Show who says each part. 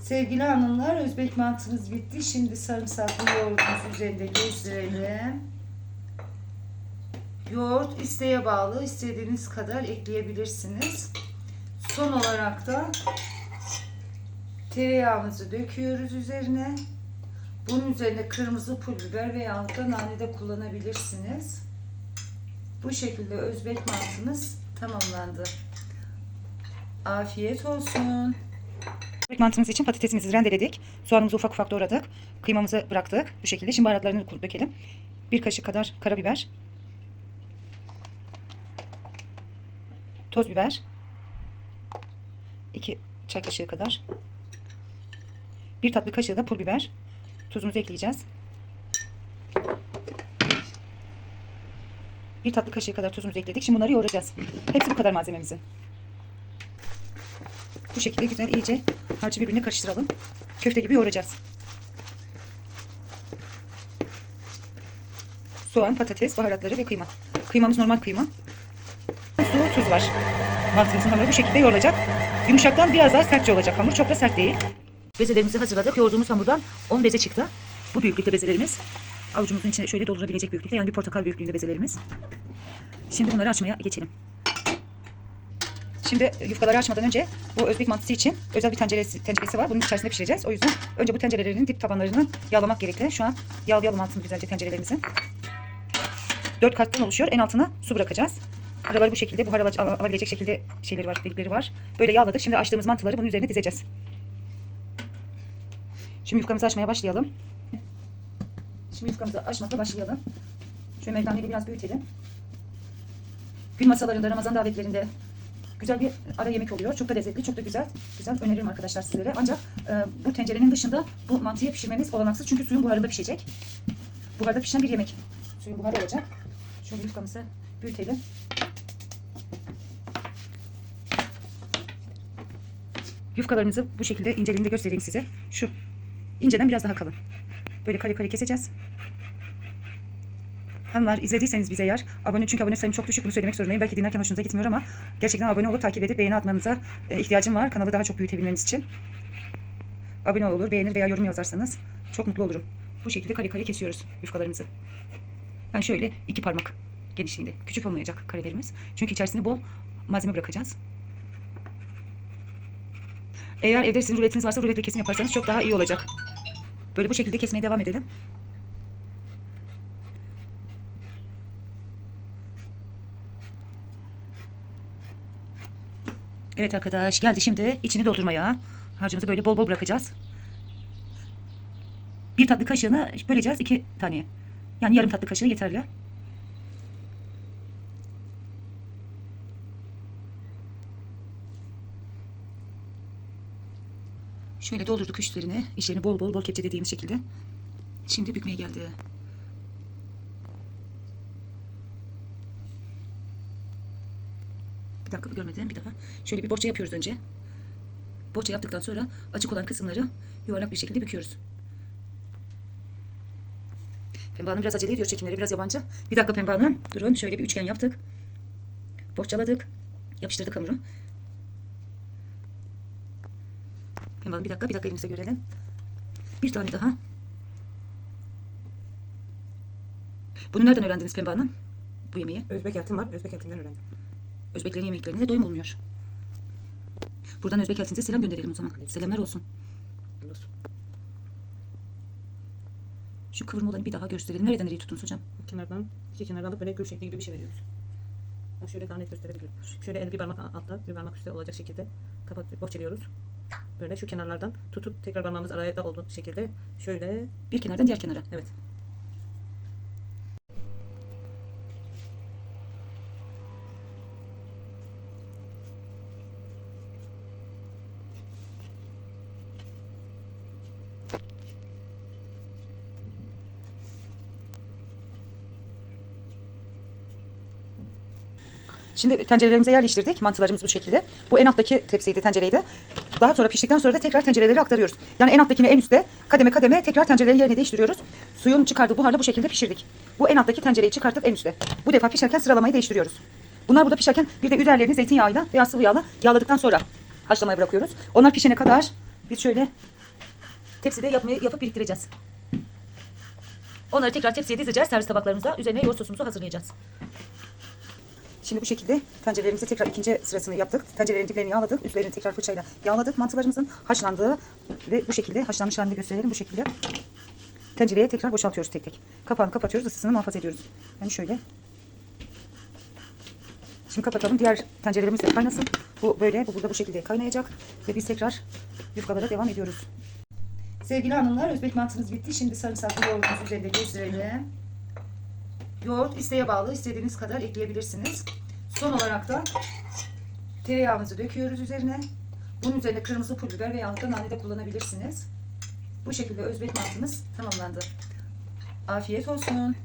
Speaker 1: Sevgili hanımlar Özbek mantımız bitti. Şimdi sarımsaklı yoğurdumuzu üzerinde gezdirelim. Yoğurt isteğe bağlı. istediğiniz kadar ekleyebilirsiniz. Son olarak da tereyağımızı döküyoruz üzerine. Bunun üzerine kırmızı pul biber veya da nane de kullanabilirsiniz. Bu şekilde Özbek mantımız tamamlandı. Afiyet olsun.
Speaker 2: Mantımız için patatesimizi rendeledik. Soğanımızı ufak ufak doğradık. Kıymamızı bıraktık. Bu şekilde. Şimdi baharatlarını dökelim. Bir kaşık kadar karabiber. Toz biber. 2 çay kaşığı kadar. Bir tatlı kaşığı da pul biber. Tuzumuzu ekleyeceğiz. Bir tatlı kaşığı kadar tuzumuzu ekledik. Şimdi bunları yoğuracağız. Hepsi bu kadar malzememizin. Bu şekilde güzel iyice harcı birbirine karıştıralım. Köfte gibi yoğuracağız. Soğan, patates, baharatları ve kıyma. Kıymamız normal kıyma. Su, tuz var. Mantımızın hamuru bu şekilde yoğrulacak. Yumuşaktan biraz daha sertçe olacak hamur. Çok da sert değil. Bezelerimizi hazırladık. Yoğurduğumuz hamurdan 10 beze çıktı. Bu büyüklükte bezelerimiz. Avucumuzun içine şöyle doldurabilecek büyüklükte. Yani bir portakal büyüklüğünde bezelerimiz. Şimdi bunları açmaya geçelim. Şimdi yufkaları açmadan önce bu Özbek mantısı için özel bir tenceresi, tenceresi var. Bunun içerisinde pişireceğiz. O yüzden önce bu tencerelerin dip tabanlarını yağlamak gerekli. Şu an yağlayalım altını güzelce tencerelerimizi. Dört kattan oluşuyor. En altına su bırakacağız. Araları bu şekilde buhar ala- ala- alabilecek şekilde şeyleri var, delikleri var. Böyle yağladık. Şimdi açtığımız mantıları bunun üzerine dizeceğiz. Şimdi yufkamızı açmaya başlayalım. Şimdi yufkamızı açmakla başlayalım. Şöyle merdaneyle biraz büyütelim. Gün masalarında, Ramazan davetlerinde güzel bir ara yemek oluyor. Çok da lezzetli, çok da güzel. Güzel öneririm arkadaşlar sizlere. Ancak e, bu tencerenin dışında bu mantıyı pişirmemiz olanaksız. Çünkü suyun buharında pişecek. Buharda pişen bir yemek. Suyun buharı olacak. Şöyle yufkamızı büyütelim. Yufkalarımızı bu şekilde inceliğinde göstereyim size. Şu inceden biraz daha kalın. Böyle kare kare keseceğiz. Hanımlar izlediyseniz bize eğer abone çünkü abone sayım çok düşük bunu söylemek zorundayım. Belki dinlerken hoşunuza gitmiyor ama gerçekten abone olup takip edip beğeni atmanıza e, ihtiyacım var. Kanalı daha çok büyütebilmeniz için. Abone olur, beğenir veya yorum yazarsanız çok mutlu olurum. Bu şekilde kare kare kesiyoruz yufkalarımızı. Ben şöyle iki parmak genişliğinde. Küçük olmayacak karelerimiz. Çünkü içerisine bol malzeme bırakacağız. Eğer evde sizin ruletiniz varsa ruletle kesim yaparsanız çok daha iyi olacak. Böyle bu şekilde kesmeye devam edelim. Evet arkadaş geldi şimdi içini doldurmaya. Harcımızı böyle bol bol bırakacağız. Bir tatlı kaşığını böleceğiz iki tane. Yani yarım tatlı kaşığı yeterli. Şöyle doldurduk üstlerini. İçlerini bol bol bol kepçe dediğimiz şekilde. Şimdi bükmeye geldi. Bir dakika bir görmedim bir daha. Şöyle bir bohça yapıyoruz önce. Bohça yaptıktan sonra açık olan kısımları yuvarlak bir şekilde büküyoruz. Pembe Hanım biraz acele ediyor çekimleri biraz yabancı. Bir dakika Pembe Hanım. Durun şöyle bir üçgen yaptık. Bohçaladık. Yapıştırdık hamuru. Pembe Hanım bir dakika bir dakika elimize görelim. Bir tane daha. Bunu nereden öğrendiniz Pembe Hanım? Bu yemeği.
Speaker 3: Özbek eltim var. Özbek eltimden öğrendim.
Speaker 2: Özbeklerin yemeklerine doyum olmuyor. Buradan Özbek eltinize selam gönderelim o zaman. Selamlar olsun. Şu kıvırma olanı bir daha gösterelim. Nereden nereye tuttunuz hocam?
Speaker 3: Kenardan, iki kenardan alıp böyle gül şekli gibi bir şey veriyoruz. Şöyle daha net gösterebilirim. Şöyle el bir parmak altta, bir parmak üstte olacak şekilde kapat, bohçalıyoruz. Böyle şu kenarlardan tutup tekrar parmağımız araya da olduğu şekilde şöyle,
Speaker 2: Bir kenardan diğer kenara.
Speaker 3: evet.
Speaker 2: Şimdi tencerelerimize yerleştirdik. Mantılarımız bu şekilde. Bu en alttaki tepsiydi, tencereydi. Daha sonra piştikten sonra da tekrar tencereleri aktarıyoruz. Yani en alttakini en üstte kademe kademe tekrar tencereleri yerine değiştiriyoruz. Suyun çıkardığı buharla bu şekilde pişirdik. Bu en alttaki tencereyi çıkarttık en üstte. Bu defa pişerken sıralamayı değiştiriyoruz. Bunlar burada pişerken bir de üzerlerini zeytinyağıyla veya sıvı yağla yağladıktan sonra haşlamaya bırakıyoruz. Onlar pişene kadar biz şöyle tepside yapmayı yapıp biriktireceğiz. Onları tekrar tepsiye dizeceğiz servis tabaklarımıza. Üzerine yoğurt sosumuzu hazırlayacağız. Şimdi bu şekilde tencerelerimizi tekrar ikinci sırasını yaptık. Tencerelerin diplerini yağladık. Üstlerini tekrar fırçayla yağladık. Mantılarımızın haşlandığı ve bu şekilde haşlanmış halini gösterelim. Bu şekilde tencereye tekrar boşaltıyoruz tek tek. Kapağını kapatıyoruz. ısısını muhafaza ediyoruz. Yani şöyle. Şimdi kapatalım. Diğer tencerelerimiz de kaynasın. Bu böyle. Bu burada bu şekilde kaynayacak. Ve biz tekrar yufkalara devam ediyoruz. Sevgili hanımlar Özbek mantımız bitti. Şimdi sarımsaklı yoğurdumuz üzerinde gezdirelim. Yoğurt isteğe bağlı istediğiniz kadar ekleyebilirsiniz. Son olarak da tereyağımızı döküyoruz üzerine. Bunun üzerine kırmızı pul biber veya da nane de kullanabilirsiniz. Bu şekilde Özbek mantımız tamamlandı. Afiyet olsun.